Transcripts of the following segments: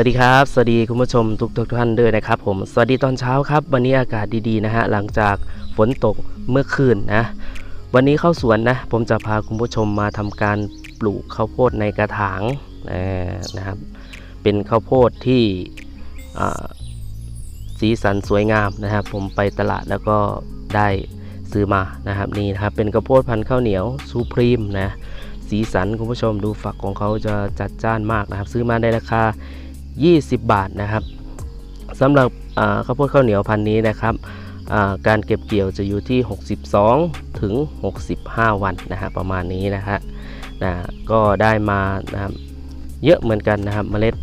วัสดีครับ สวัสดีคุณผู้ชมทุกทุกท่านด้วยนะครับผม สวัสดีตอนเช้าครับ วันนี้อากาศดีๆนะฮะหลังจากฝนตกเมื่อคืนนะ วันนี้เข้าสวนนะ ผมจะพาคุณผู้ชมมาทำการปลูกข้าวโพดในกระถางนะครับ เป็นข้าวโพดที่สีสันสวยงามนะครับ ผมไปตลาดแล้วก็ได้ซื้อมานะครับนี่นะครับเป็นข้าวโพดพันธุ์ข้าวเหนียวซูพรีมนะสีสันคุณผู้ชมดูฝักของเขาจะจัดจ้านมากนะครับ ซื้อมาในราคา 20 บาทนะครับสำหรับข้าวโพดข้าวเหนียวพันนี้นะครับการเก็บเกี่ยวจะอยู่ที่ 62 ถึง 65 วันนะฮะประมาณนี้นะฮะนะก็ได้มานะครับเยอะเหมือนกันนะครับเมล็ด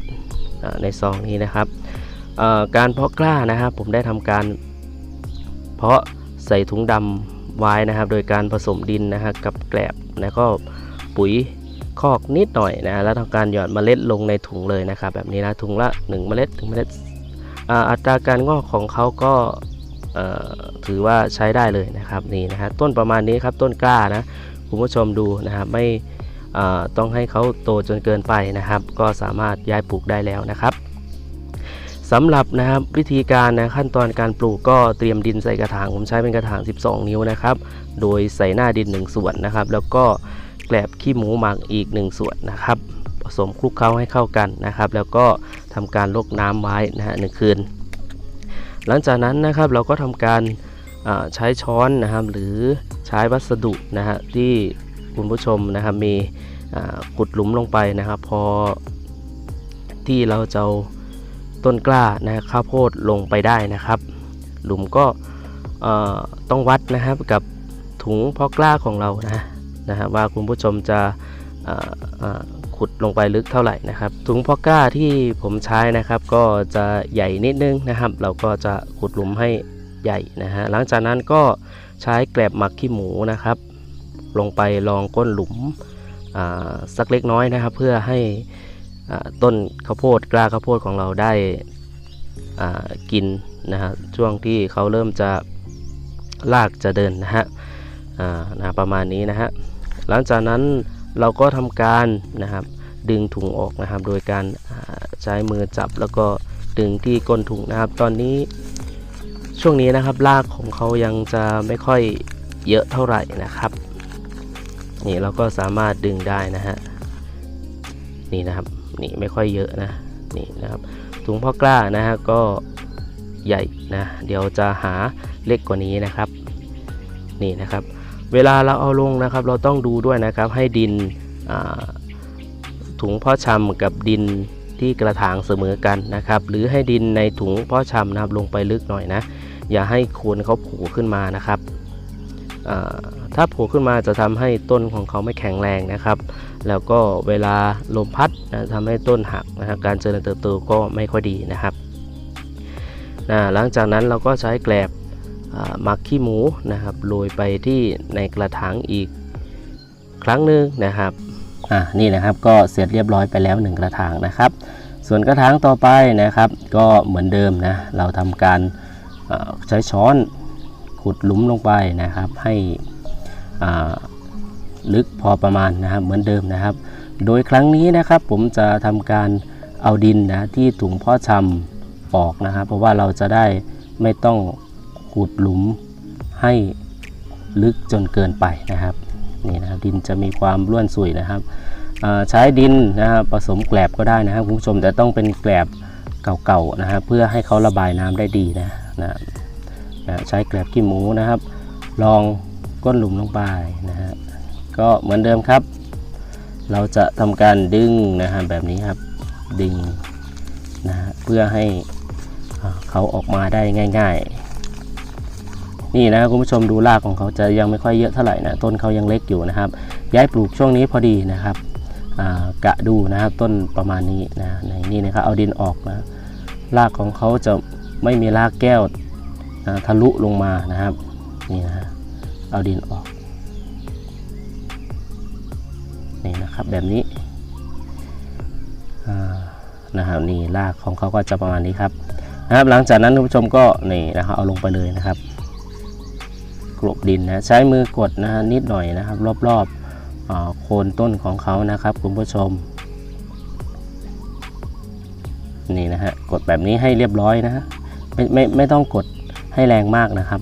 ในซองนี้นะครับการเพาะกล้านะครับผมได้ทำการเพาะใส่ถุงดำไว้นะครับ โดยการผสมดินนะฮะกับแกลบแล้วก็ปุ๋ย คอกนิดหน่อยนะแล้วทำการหยอดเมล็ดลงในถุงเลยนะครับ แบบนี้นะถุงละ 1 เมล็ดถึงเมล็ดอัตราการงอกของเขาก็ถือว่าใช้ได้เลยนะครับนี่นะฮะต้นประมาณนี้ครับต้นกล้านะคุณผู้ชมดูนะครับไม่ต้องให้เขาโตจนเกินไปนะครับ ก็สามารถย้ายปลูกได้แล้วนะครับ สำหรับนะครับวิธีการนะขั้นตอนการปลูกก็เตรียมดินใส่กระถางผมใช้เป็นกระถาง 12 นิ้วนะครับ โดยใส่หน้าดิน 1 ส่วนนะครับ แล้วก็แกลบขี้หมูหมักอีก 1 ส่วนนะครับผสมคลุกเคล้าให้เข้ากันนะครับ แล้วก็ทำการลกน้ำไว้นะฮะหนึ่งคืน หลังจากนั้นนะครับเราก็ทำการใช้ช้อนนะครับหรือใช้วัสดุนะฮะที่คุณผู้ชมนะครับมีขุดหลุมลงไปนะครับ พอที่เราจะ ต้นกล้านะข้าวโพดลงไปได้นะครับ หลุมก็ต้องวัดนะครับกับถุงเพาะกล้าของเรานะนะฮะว่าคุณผู้ชมจะขุดลงไปลึกเท่าไหร่นะครับ ถุงเพาะกล้าที่ผมใช้นะครับ ก็จะใหญ่นิดนึงนะครับ เราก็จะขุดหลุมให้ใหญ่นะฮะหลังจากนั้นก็ใช้แกลบหมักขี้หมูนะครับ ลงไปรองก้นหลุมสักเล็กน้อยนะครับ เพื่อให้ ต้นข้าวโพดกล้าข้าวโพดของเราได้กินนะฮะช่วงที่เขาเริ่มจะลากจะเดินนะฮะอ่านะประมาณนี้นะฮะหลังจากนั้นเราก็ทำการนะครับดึงถุงออกนะครับ โดยการใช้มือจับแล้วก็ดึงที่ก้นถุงนะครับ ตอนนี้ช่วงนี้นะครับรากของเขายังจะไม่ค่อยเยอะเท่าไหร่นะครับ นี่เราก็สามารถดึงได้นะฮะนี่นะครับ นี่ไม่ค่อยเยอะนะนี่นะครับถุงพ่อกล้านะฮะก็ใหญ่นะเดี๋ยวจะหาเล็กกว่านี้นะครับนี่นะครับ เวลาเราเอาลงนะครับ เราต้องดูด้วยนะครับให้ดินถุงพาะชำกับดินที่กระถางเสมอกันนะครับ หรือให้ดินในถุงพาะชำนะครับลงไปลึกหน่อยนะ อย่าให้โคนเขาผล่ขึ้นมานะครับ ถ้าโผล่ขึ้นมาจะทำให้ต้นของเขาไม่แข็งแรงนะครับ แล้วก็เวลาลมพัดนะทำให้ต้นหักนะครับการเจริญเติบโตก็ไม่ค่อยดีนะครับนะหลังจากนั้นเราก็ใช้แกลบมักขี้หมูนะครับโรยไปที่ในกระถางอีกครั้งหนึ่งนะครับอ่านี่นะครับก็เสร็จเรียบร้อยไปแล้ว 1 กระถางนะครับ ส่วนกระถางต่อไปนะครับ ก็เหมือนเดิมนะเราทำการใช้ช้อนขุดหลุมลงไปนะครับ ให้ ลึกพอประมาณนะครับเหมือนเดิมนะครับ โดยครั้งนี้นะครับผมจะทำการเอาดินนะที่ถุงพาะชำออกนะครับ เพราะว่าเราจะได้ไม่ต้องขุดหลุมให้ลึกจนเกินไปนะครับนี่นะครับดินจะมีความร่วนสุยนะครับใช้ดินนะครับผสมแกลบก็ได้นะครับคุณผู้ชมแต่ต้องเป็นแกลบเก่าๆนะครับเพื่อให้เขาระบายน้ำได้ดีนะนะนะใช้แกลบขี้หมูนะครับ ลอง ก้นหลุมลงไปนะฮะก็เหมือนเดิมครับ เราจะทำการดึงนะฮะแบบนี้ครับดึงนะฮะเพื่อให้เขาออกมาได้ง่าย ๆ นี่นะคุณผู้ชมดูรากของเขาจะยังไม่ค่อยเยอะเท่าไหร่นะต้นเขายังเล็กอยู่นะครับ ย้ายปลูกช่วงนี้พอดีนะครับกะดูนะครับต้นประมาณนี้นะในนี่นะครับเอาดินออกนะรากของเขาจะไม่มีรากแก้วนะทะลุลงมานะครับนี่นะฮะ เอาดินออกนี่นะครับแบบนี้นะครับนี่รากของเขาก็จะประมาณนี้ครับนะครับหลังจากนั้นคุณผู้ชมก็นี่นะครับเอาลงไปเลยนะครับกลบดินนะใช้มือกดนะฮะนิดหน่อยนะครับ รอบๆโคนต้นของเขานะครับ คุณผู้ชม นี่นะฮะกดแบบนี้ให้เรียบร้อยนะฮะไม่ไม่ไม่ต้องกดให้แรงมากนะครับ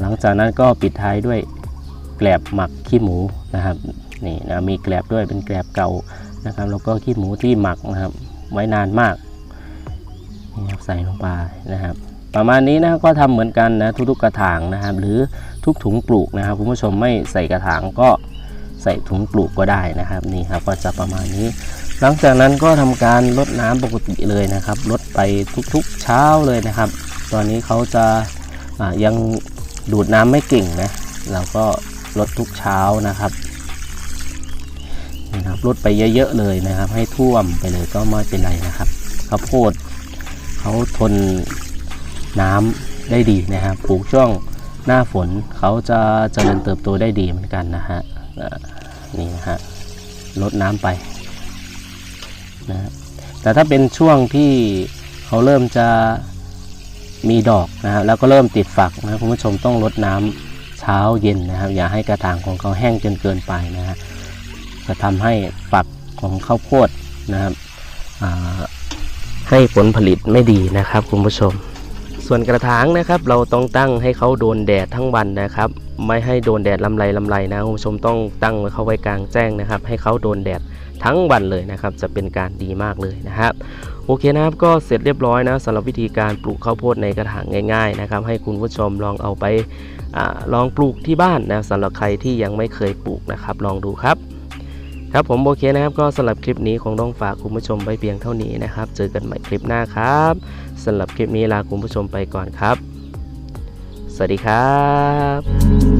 หลังจากนั้นก็ปิดท้ายด้วยแกลบหมักขี้หมูนะครับนี่นะมีแกลบด้วยเป็นแกลบเก่านะครับแล้วก็ขี้หมูที่หมักนะครับไว้นานมากนี่ครับใส่ลงไปนะครับ ประมาณนี้นะก็ทำเหมือนกันนะทุกๆกระถางนะครับ หรือทุกถุงปลูกนะครับคุณผู้ชมไม่ใส่กระถางก็ใส่ถุงปลูกก็ได้นะครับนี่ครับก็จะประมาณนี้ หลังจากนั้นก็ทำการลดน้ำปกติเลยนะครับลดไปทุกๆเช้าเลยนะครับ ตอนนี้เขาจะยัง ดูดน้ำไม่เก่งนะเราก็ลดทุกเช้านะครับนี่ครับลดไปเยอะๆเลยนะครับ ให้ท่วมไปเลยก็ไม่เป็นไรนะครับข้าวโพดเขาทนน้ำได้ดีนะครับปลูกช่วงหน้าฝนเขาจะเจริญเติบโตได้ดีเหมือนกันนะฮะนี่นะฮะลดน้ำไปนะแต่ถ้าเป็นช่วงที่เขาเริ่มจะ มีดอกนะครับแล้วก็เริ่มติดฝักนะคุณผู้ชมต้องลดน้ำเช้าเย็นนะครับ อย่าให้กระถางของเขาแห้งจนเกินไปนะฮะจะทำให้ฝักของข้าวโพดนะครับให้ผลผลิตไม่ดีนะครับคุณผู้ชม ส่วนกระถางนะครับ เราต้องตั้งให้เขาโดนแดดทั้งวันนะครับ ไม่ให้โดนแดดลำไรลำไรนะคุณผู้ชมต้องตั้งไว้เขาไว้กลางแจ้งนะครับ ให้เขาโดนแดดทั้งวันเลยนะครับ จะเป็นการดีมากเลยนะครับ โอเคนะครับก็เสร็จเรียบร้อยนะสำหรับวิธีการปลูกข้าวโพดในกระถางง่ายๆนะครับให้คุณผู้ชมลองเอาไปอลองปลูกที่บ้านนะสำหรับใครที่ยังไม่เคยปลูกนะครับ ลองดูครับ ครับผมโอเคนะครับก็สำหรับคลิปนี้คงต้องฝากคุณผู้ชมไว้เพียงเท่านี้นะครับ เจอกันใหม่คลิปหน้าครับสำหรับคลิปนี้ลาคุณผู้ชมไปก่อนครับ สวัสดีครับ